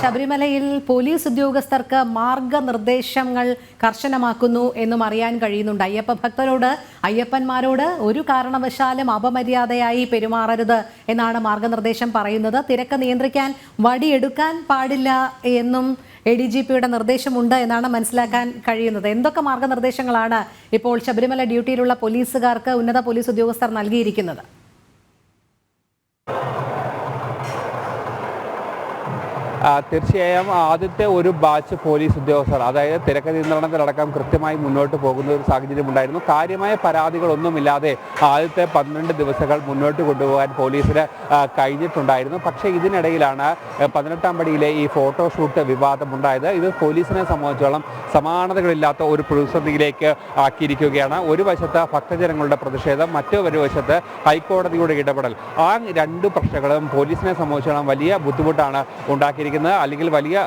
ശബരിമലയിൽ പോലീസ് ഉദ്യോഗസ്ഥർക്ക് മാർഗനിർദ്ദേശങ്ങൾ കർശനമാക്കുന്നു എന്നും അറിയാൻ കഴിയുന്നുണ്ട്. അയ്യപ്പ ഭക്തരോട് അയ്യപ്പന്മാരോട് ഒരു കാരണവശാലും അപമര്യാദയായി പെരുമാറരുത് എന്നാണ് മാർഗനിർദ്ദേശം പറയുന്നത്. തിരക്ക് നിയന്ത്രിക്കാൻ വടിയെടുക്കാൻ പാടില്ല എന്നും എ ഡി ജി പിയുടെ നിർദ്ദേശമുണ്ട് എന്നാണ് മനസ്സിലാക്കാൻ കഴിയുന്നത്. എന്തൊക്കെ മാർഗനിർദ്ദേശങ്ങളാണ് ഇപ്പോൾ ശബരിമല ഡ്യൂട്ടിയിലുള്ള പോലീസുകാർക്ക് ഉന്നത പോലീസ് ഉദ്യോഗസ്ഥർ നൽകിയിരിക്കുന്നത്? തീർച്ചയായും ആദ്യത്തെ ഒരു ബാച്ച് പോലീസ് ഉദ്യോഗസ്ഥർ അതായത് തിരക്ക് നിയന്ത്രണത്തിലടക്കം കൃത്യമായി മുന്നോട്ട് പോകുന്ന ഒരു സാഹചര്യം ഉണ്ടായിരുന്നു. കാര്യമായ പരാതികളൊന്നുമില്ലാതെ ആദ്യത്തെ പന്ത്രണ്ട് ദിവസങ്ങൾ മുന്നോട്ട് കൊണ്ടുപോകാൻ പോലീസിന് കഴിഞ്ഞിട്ടുണ്ടായിരുന്നു. പക്ഷേ ഇതിനിടയിലാണ് പതിനെട്ടാം പടിയിലെ ഈ ഫോട്ടോഷൂട്ട് വിവാദമുണ്ടായത് ഇത് പോലീസിനെ സംബന്ധിച്ചോളം സമാനതകളില്ലാത്ത ഒരു പ്രതിസന്ധിയിലേക്ക് ആക്കിയിരിക്കുകയാണ്. ഒരു വശത്ത് ഭക്തജനങ്ങളുടെ പ്രതിഷേധം മറ്റൊരു വശത്ത് ഹൈക്കോടതിയുടെ ഇടപെടൽ. ആ രണ്ട് പ്രശ്നങ്ങളും പോലീസിനെ സംബന്ധിച്ചോളം വലിയ ബുദ്ധിമുട്ടാണ് ഉണ്ടാക്കിയിരിക്കുന്നത്. അല്ലെങ്കിൽ വലിയ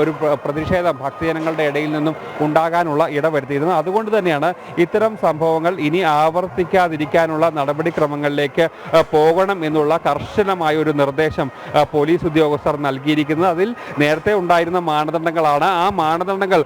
ഒരു പ്ര- പ്രതിഷേധം ഭക്തജനങ്ങളുടെ ഇടയിൽ നിന്നും ഉണ്ടാകാനുള്ള ഇടവരുത്തിയിരുന്നു. അതുകൊണ്ട് തന്നെയാണ് ഇത്തരം സംഭവങ്ങൾ ഇനി ആവർത്തിക്കാതിരിക്കാനുള്ള നടപടിക്രമങ്ങളിലേക്ക് പോകണം എന്നുള്ള കർശനമായ ഒരു നിർദ്ദേശം പോലീസ് ഉദ്യോഗസ്ഥർ നൽകിയിരിക്കുന്നത്. അതിൽ നേരത്തെ ഉണ്ടായിരുന്ന മാനദണ്ഡങ്ങളാണ്. ആ മാനദണ്ഡങ്ങൾ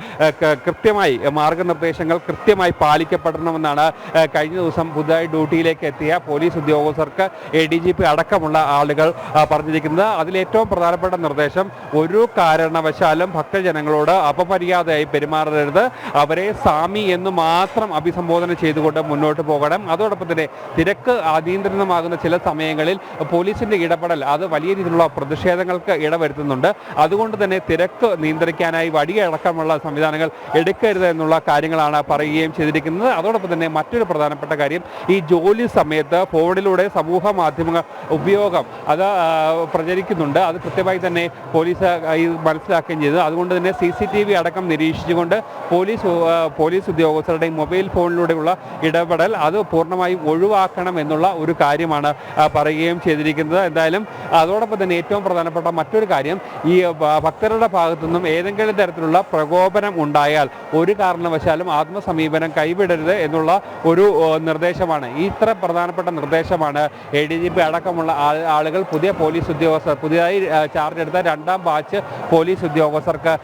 കൃത്യമായി മാർഗനിർദ്ദേശങ്ങൾ കൃത്യമായി പാലിക്കപ്പെടണമെന്നാണ് കഴിഞ്ഞ ദിവസം പുതുതായി ഡ്യൂട്ടിയിലേക്ക് എത്തിയ പോലീസ് ഉദ്യോഗസ്ഥർക്ക് എ ഡി ജി പി അടക്കമുള്ള ആളുകൾ പറഞ്ഞിരിക്കുന്നത്. അതിൽ ഏറ്റവും പ്രധാനപ്പെട്ട നിർദ്ദേശം ഒരു കാരണവശാലും ഭക്തജനങ്ങളോട് അപമര്യാദയായി പെരുമാറരുത്. അവരെ സ്വാമി എന്ന് മാത്രം അഭിസംബോധന ചെയ്തുകൊണ്ട് മുന്നോട്ട് പോകണം. അതോടൊപ്പം തന്നെ തിരക്ക് അതീന്ദ്രിതമാകുന്ന ചില സമയങ്ങളിൽ പോലീസിന്റെ ഇടപെടൽ അത് വലിയ രീതിയിലുള്ള പ്രതിഷേധങ്ങൾക്ക് ഇടവരുത്തുന്നുണ്ട്. അതുകൊണ്ട് തന്നെ തിരക്ക് നിയന്ത്രിക്കാനായി വടിയടക്കമുള്ള സംവിധാനങ്ങൾ എടുക്കരുത് എന്നുള്ള കാര്യങ്ങളാണ് പറയുകയും ചെയ്തിരിക്കുന്നത്. അതോടൊപ്പം തന്നെ മറ്റൊരു പ്രധാനപ്പെട്ട കാര്യം ഈ ജോലി സമയത്ത് ഫോണിലൂടെ സമൂഹ മാധ്യമ ഉപയോഗം അത് പ്രചരിക്കുന്നുണ്ട്. അത് കൃത്യമായി തന്നെ പോലീസ് ഈ മനസ്സിലാക്കുകയും ചെയ്തു. അതുകൊണ്ട് തന്നെ സി സി ടി വി അടക്കം നിരീക്ഷിച്ചുകൊണ്ട് പോലീസ് പോലീസ് ഉദ്യോഗസ്ഥരുടെയും മൊബൈൽ ഫോണിലൂടെയുള്ള ഇടപെടൽ അത് പൂർണമായും ഒഴിവാക്കണം എന്നുള്ള ഒരു കാര്യമാണ് പറയുകയും ചെയ്തിരിക്കുന്നത്. എന്തായാലും അതോടൊപ്പം തന്നെ ഏറ്റവും പ്രധാനപ്പെട്ട മറ്റൊരു കാര്യം ഈ ഭക്തരുടെ ഭാഗത്തു നിന്നും ഏതെങ്കിലും തരത്തിലുള്ള പ്രകോപനം ഉണ്ടായാൽ ഒരു കാരണവശാലും ആത്മസമീപനം കൈവിടരുത് എന്നുള്ള ഒരു നിർദ്ദേശമാണ്. ഇത്ര പ്രധാനപ്പെട്ട നിർദ്ദേശമാണ് എ ഡി ജി പി അടക്കമുള്ള ആളുകൾ പുതിയ പോലീസ് ഉദ്യോഗസ്ഥർ പുതിയതായി ചാർജ് എടുത്ത രണ്ടാം ബാച്ച് പോലീസ് ഉദ്യോഗസ്ഥർക്ക്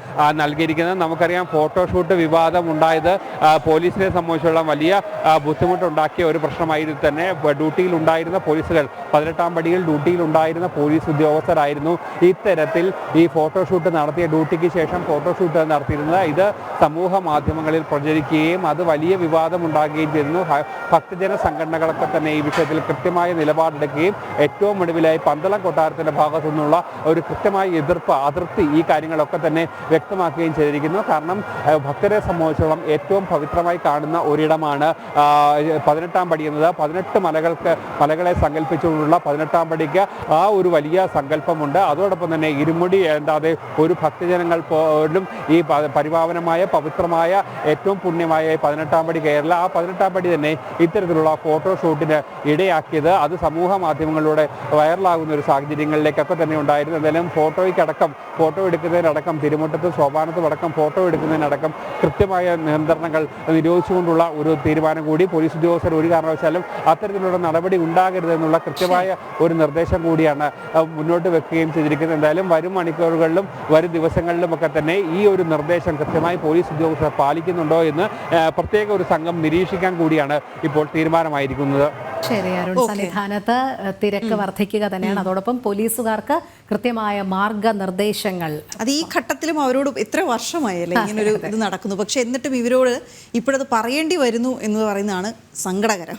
നൽകിയിരിക്കുന്നത്. നമുക്കറിയാം ഫോട്ടോഷൂട്ട് വിവാദം ഉണ്ടായത് പോലീസിനെ സംബന്ധിച്ചുള്ള വലിയ ബുദ്ധിമുട്ടുണ്ടാക്കിയ ഒരു പ്രശ്നമായിരുന്നു തന്നെ. ഡ്യൂട്ടിയിൽ ഉണ്ടായിരുന്ന പോലീസുകൾ പതിനെട്ടാം പടിയിൽ ഡ്യൂട്ടിയിൽ ഉണ്ടായിരുന്ന പോലീസ് ഉദ്യോഗസ്ഥരായിരുന്നു. ഇത്തരത്തിൽ ഈ ഫോട്ടോഷൂട്ട് നടത്തിയ ഡ്യൂട്ടിക്ക് ശേഷം ഫോട്ടോഷൂട്ട് നടത്തിയിരുന്നത് ഇത് സമൂഹ മാധ്യമങ്ങളിൽ പ്രചരിക്കുകയും അത് വലിയ വിവാദം ഉണ്ടാകുകയും ചെയ്തിരുന്നു ഭക്തജന സംഘടനകളൊക്കെ തന്നെ ഈ വിഷയത്തിൽ കൃത്യമായ നിലപാടെടുക്കുകയും ഏറ്റവും ഒടുവിലായി പന്തളം കൊട്ടാരത്തിന്റെ ഭാഗത്തു നിന്നുള്ള ഒരു കൃത്യമായ എതിർപ്പ് അതിർത്തി ഈ കാര്യങ്ങളൊക്കെ തന്നെ വ്യക്തമാക്കുകയും ചെയ്തിരിക്കുന്നു. കാരണം ഭക്തരെ സംബന്ധിച്ചോളം ഏറ്റവും പവിത്രമായി കാണുന്ന ഒരിടമാണ് പതിനെട്ടാം പടി എന്നത്. പതിനെട്ട് മലകൾക്ക് മലകളെ സങ്കല്പിച്ചുകൊണ്ടുള്ള പതിനെട്ടാം പടിക്ക് ആ ഒരു വലിയ സങ്കല്പമുണ്ട്. അതോടൊപ്പം തന്നെ ഇരുമുടി ഏന്താതെ ഒരു ഭക്തജനങ്ങൾ പോലും ഈ പരിപാവനമായ പവിത്രമായ ഏറ്റവും പുണ്യമായ പതിനെട്ടാം പടി കേരള. ആ പതിനെട്ടാം പടി തന്നെ ഇത്തരത്തിലുള്ള ഫോട്ടോഷൂട്ടിന് ഇടയാക്കിയത്. അത് സമൂഹ മാധ്യമങ്ങളിലൂടെ വൈറലാകുന്ന ഒരു സാഹചര്യങ്ങളിലേക്കൊക്കെ തന്നെ ഉണ്ടായിരുന്നു. എന്തായാലും ഫോട്ടോയ്ക്കടക്കം ഫോട്ടോ എടുക്കുന്നതിനടക്കം തിരുമുട്ടത്ത് സോപാനത്തും അടക്കം ഫോട്ടോ എടുക്കുന്നതിനടക്കം കൃത്യമായ നിയന്ത്രണങ്ങൾ നിരോധിച്ചുകൊണ്ടുള്ള ഒരു തീരുമാനം കൂടി പോലീസ് ഉദ്യോഗസ്ഥർ ഒരു കാരണവശാലും അത്തരത്തിലുള്ള നടപടി ഉണ്ടാകരുതെന്നുള്ള കൃത്യമായ ഒരു നിർദ്ദേശം കൂടിയാണ് മുന്നോട്ട് വെക്കുകയും ചെയ്തിരിക്കുന്നത്. എന്തായാലും വരും മണിക്കൂറുകളിലും വരും ദിവസങ്ങളിലും ഒക്കെ തന്നെ ഈ ഒരു നിർദ്ദേശം കൃത്യമായി പോലീസ് ഉദ്യോഗസ്ഥർ പാലിക്കുന്നുണ്ടോ എന്ന് പ്രത്യേക ഒരു സംഘം നിരീക്ഷിക്കാൻ കൂടിയാണ് ഇപ്പോൾ തീരുമാനമായിരിക്കുന്നത്. ശരി അരുൺ. സന്നിധാനത്ത് തിരക്ക് വർദ്ധിക്കുക തന്നെയാണ്. അതോടൊപ്പം പോലീസുകാർക്ക് കൃത്യമായ മാർഗനിർദ്ദേശങ്ങൾ അത് ഈ ഘട്ടത്തിലും അവരോട് ഇത്ര വർഷമായല്ലേ ഇങ്ങനെ ഒരു ഇത് നടക്കുന്നു. പക്ഷെ എന്നിട്ടും ഇവരോട് ഇപ്പോഴത് പറയേണ്ടി വരുന്നു എന്ന് പറയുന്നതാണ് സങ്കടകരം.